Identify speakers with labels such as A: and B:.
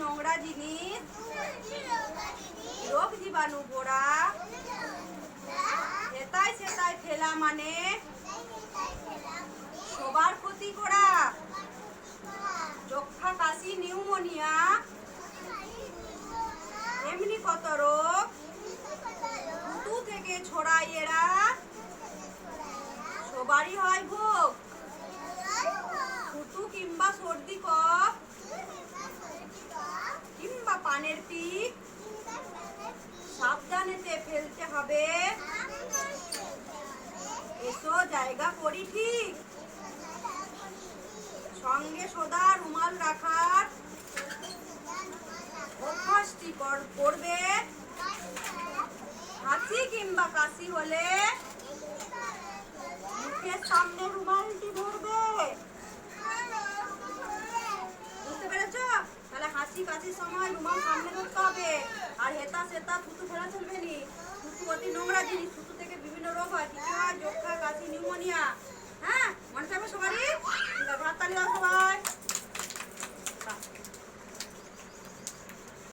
A: নোংরা জিনিস। রোগ জীবাণু গোড়া হেতায় সেতায় ফেলা মানে সবার ক্ষতি করা। যক্ষা কাশি, নিউমোনিয়া। এমনি কত রোগ। ঋতু থেকে ছড়াই এরা। সবারই হয় ভোগ। পানের পিক সাবধানেতে ফেলতে হবে। এসো, জায়গা করি ঠিক। সঙ্গে সোদা রুমাল রাখার অভ্যাসটি করবে। হাঁচি কিংবা কাশি হলে মুখের সামনে রুমালটি ধরবে। হাসি কাশির সময়, রুমাল সামনে ধরতে হবে। আর হেতা সেতা, থুতু ফেলা চলবে নি। থুতু অতি নোংরা জিনিস, থুতু থেকে বিভিন্ন রোগ হয়। কি কি যক্ষা, কাশি, নিউমোনিয়া। হ্যাঁ মনে থাকবে সবারই? ভাত তালি সবাই।